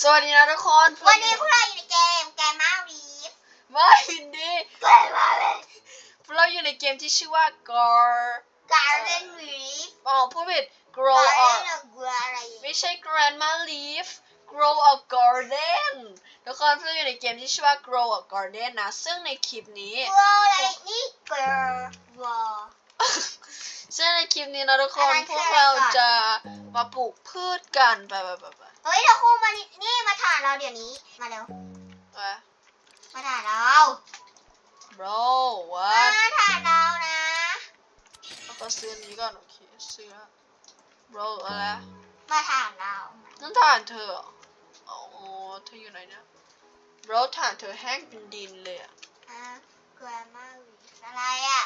สวัสดีนะทุกคนวันนี้พวกเราอยู่ในเกมแกมมารีฟมายินดีแกมมารีฟพวกเราอยู่ในเกมที่ชื่อว่า Gar การเล่นรีฟอ๋อพูดผิดกา Grow รเล่ a นกลัวอะไรไม่ใช่ Grandma Leaf Grow a Garden ทุกคนพวกเราอยู่ในเกมที่ชื่อว่า Grow a Garden นะ ซึ่งในคลิปนี้กลัวอะไรนี่เกิร์ลวอซึ่งในคลิปนี้นะทุกคนอันนั้นพคือวกอะไรเราก่อนจะมาปลูกพืชกันไปไปไปไป เฮ้ยเดี๋ยวครูมานี่นี่มาถ่ายเราเดี๋ยวนี้ มาเร็วไปมาถ่ายเรา bro มา what ถ่ายเรานะ เราก็ซื้ออันนี้ก่อนโอเคซื้อละ bro อะไรมาถ่ายเรา นั่นฐานเธอเหรออ๋อเธออยู่ไหนเนี่ย bro ฐานเธอแห้งเป็นดินเลยอะ อะแกรมมารีฟอะไรอะ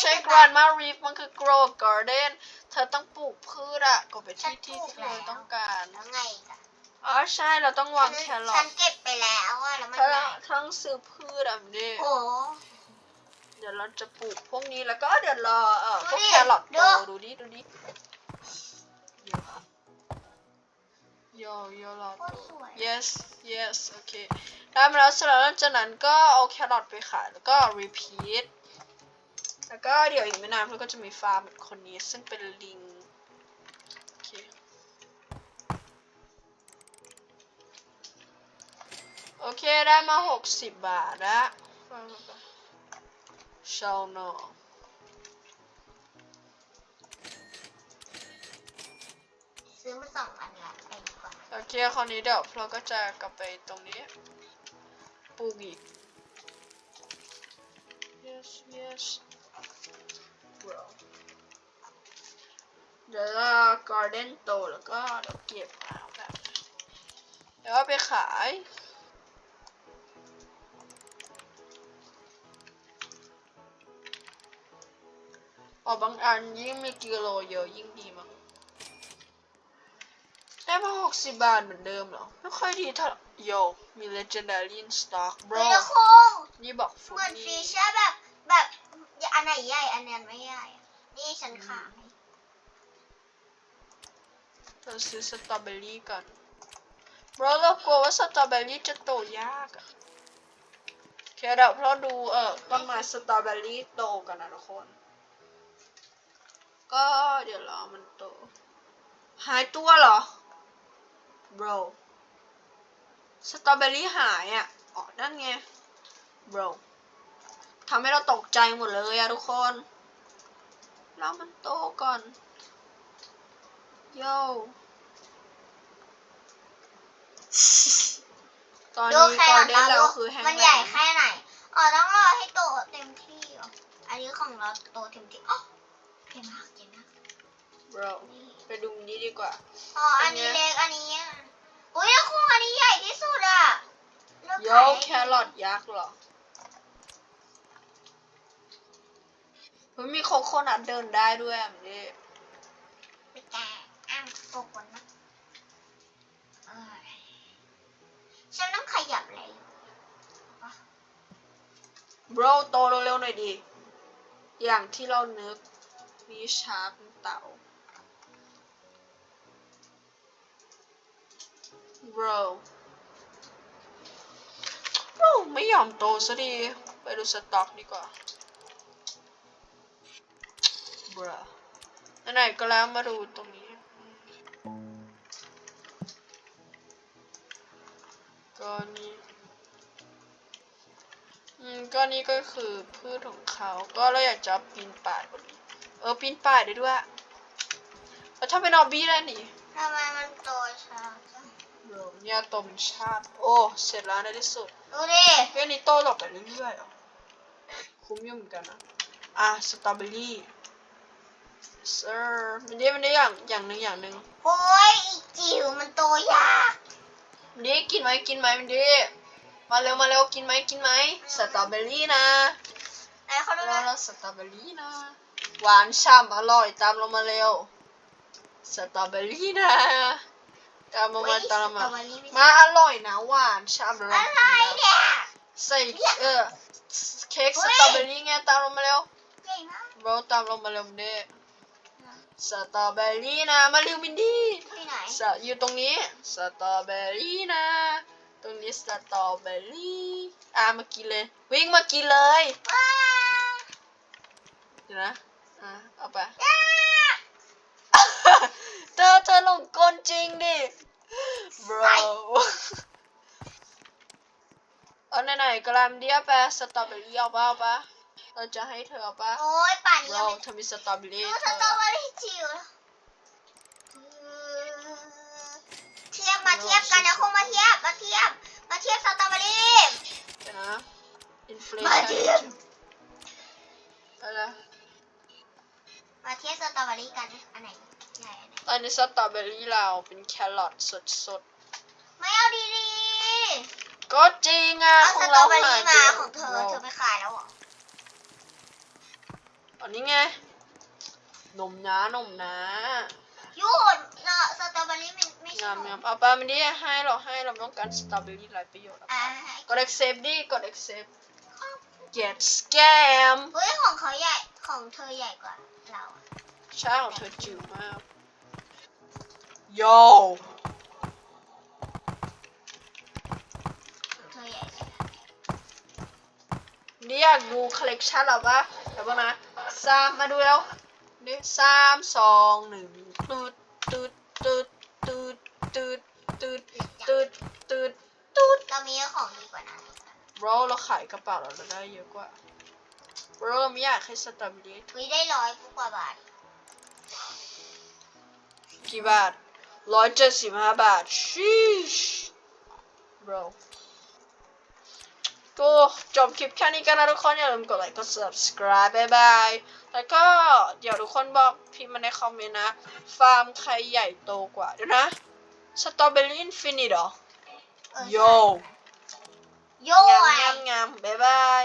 ใช่คือ grandma reef มันคือ grow a garden เธอต้องปลูกพืชอะก็ไปที่ที่ฉันปลูกเธอแล้วต้องการแล้วไงอีกอะอ๋อใช่เราต้องวางแครอฉัทนเก็บไปแล้วอะแล้วมันเธอไงทั้งซื้อพืชอะมันดิโอ้เดี๋ยวเราจะปลูกพวกนี้แล้วก็เดี๋ยวรอเออพวกดูดิแครอทโตดูดูดิดูดิโยโยรอ โคตรสวย yes yes โอเคได้มาแล้วเสร็จแล้วหลังจากนั้นก็เอาแครอทไปขายแล้วก็ repeat แล้วก็เดี๋ยวอีกไม่นานเราก็จะมีฟาร์มแบบคนนี้ซึ่งเป็นลิงโอเคโอเคได้มา 60 บาทแล้วเชาโนซื้อมาสองอันละไปดีกว่าโอเคคราวนี้เดี๋ยวเราก็จะกลับไปตรงนี้ ปลูกอีก yes yes bro เดี๋ยวเราการ์เด้นโตแล้วก็เดี๋ยวเก็บมาแบบแล้วก็ไปขายอ๋อบางอันยิ่งมีกิโลเยอะยิ่งดีมั้งได้มาหกสิบบาทเหมือนเดิมเหรอ ไม่ค่อยดีเท่าโยมี legendary in stock เฮ้ bro ยแล้วคงนี่บอกฟุเหมือนนี่ฟีเชอร์แบบแบบ อันไหนใหญ่อันไหนไม่ใหญ่อะนี่ฉันขายเราซื้อสตรอเบอรี่ก่อน bro เรากลัวว่าสตรอเบอรี่จะโตยากอะโอเคเดี๋ยวเราดูเออต้นไม้สตรอเบอรี่โตกันนะทุกคน ก็เดี๋ยวรอมันโต หายตัวเหรอ bro สตรอเบอรี่หายอะ อ๋อ นั่นไง bro ทำให้เราตกใจหมดเลยอะทุกคนรอมันโตก่อน โยตอนดูนี้แค่กอหร์ลัเด้งนเราเราดูคือแห้งมันแล้ใหญ่งแค่ไหน อ๋อต้องรอให้โตเต็มที่เหรออันนี้ของเราโตเต็มที่อ๋อเก่งมากเก่งมาก bro ไปดูนี้ดีกว่า อ๋อ อันนี้เล็ก อันนี้อะอุ้ยแล้วคงอันนี้ใหญ่ที่สุดอะเลือกโยขายแครอทยักษ์เหรอ เฮ้ยมีโคโคนัทเดินได้ด้วยอะมันนี่ไปแกะอ้าวตกคนนะเอ้ยฉันต้องขยับอะไรอยู่ bro โตเร็วๆหน่อยดิอย่างที่เรานึกมีชาร์กเต่า bro bro ไม่ยอมโตซะดี ไปดูสต็อกดีกว่า bro ไหนๆก็แล้วมาดูตรงนี้ ก็นี่อืมก็นี่ก็คือพืชของเขา ก็เราอยากจะปีนป่ายบนนี้ เออปีนป่ายได้ด้วยแล้วถ้าเป็นออบบี้ได้นี่ทำไมมันโตช้าจังโรเนี่ยโตเป็นชาติ โอ้ เสร็จแล้วในที่สุด ดูดิเฮ้ยอันนี้โตต่อไปเรื่อยๆเหรอ คุ้มอยู่เหมือนกันนะ อะ สตรอเบอรี่ เซอร์มันได้มันได้อย่างอย่างหนึ่งอย่างหนึ่งโอ้ยอีจิ๋วมันโตยากมันได้กินไหมกินไหมมันได้มาเร็วมาเร็วกินไหมกินไหมสตรอเบอรี่นะไหนเขาดูแล้วนะเราสตรอเบอรี่นะหวานฉ่ำอร่อยตามเรามาเร็วสตรอเบอรี่นะตามมามาตามมาสตรอเบอรี่ไมาอร่อยนะหวานฉ่ำอร่อยอะไรเนี่ยใส่เออเค้กสตรอเบอรี่ไงตามเรามาเร็วเก่งมากเราตามเรามาเร็วเด้ สตรอเบอรี่นะ มาริวมินดี้ที่ไหนสอยู่ตรงนี้สตรอเบอรี่นะ ตรงนี้สตรอเบอรี่อะมากินเลย วิ่งมากินเลยว้าเดี๋ยวนะอะเอาไปว้าเธอเธอลงกลจริงดิ bro เอาไหนๆก็ลามเดียไปสตรอเบอรี่เอาป่ะเอาป่ะ เราจะให้เธอเอาป่ะโอ้ยป่านนี้ยัเรางไม่เธอมีสตรอเบอรี่ดูให้สเธอตรอเบอรี่จิ๋วเทียบมาเทียบกันนะคงมาเทียบมาเทียบมาเทียบสตรอเบอรี่เดี๋ยวนะอินฟลูมาเทียบอะไรมาเทียบสตรอเบอรี่กันอันไหนใหญ่อันไหนตอนนี้สตรอเบอรี่เราเป็นแครอทสดไม่เอาดีๆก็จริงๆอะเอาขสองตรอเราเบอรี่หายมาไปของเธอเราเธอไปขายแล้วเหรออั นนี้ไง นมนะนมนะหยุดเนาะสตรอเบอรี่มันไม่ใช่งามหนูงามเอาไปไม่ได้ให้เราให้เราต้องการสตรอเบอรี่หลายประโยชน์อะอ่ากด accept ดิกด accept get scam เฮ้ยของเขาใหญ่ของเธอใหญ่กว่าเราอะใช่ของเธอจิ๋วมากโยของเธอใหญ่เลยนี่อยากดูคอลเลกชันหรอปะเดี๋ยวบ้างนะ สามมาดูแล้วนี่สามสองหนึ่งตืดตืดตืดตืดตืดตืดตืดตืดตืดเรามีของดีกว่านั้นบรเราขายกระเป๋าเราได้เยอะกว่าบรเราไม่อยากให้สตรอเบอรี่วิได้ร้อยกว่าบาทกี่บาทร้อยเจ็ดสิบห้าบาทชีชบร ก็จบคลิปแค่นี้กันนะทุกคน อย่าลืมกดไลค์กด subscribe บ๊ายบาย แล้วก็เดี๋ยวทุกคนบอกพิมพ์มาในคอมเมนต์นะ ฟาร์มใครใหญ่โตกว่าเดี๋ยวนะสตรอเบอรี่อินฟินิตเหรอเออโย โย่งามไอ้งามงามบ๊ายบาย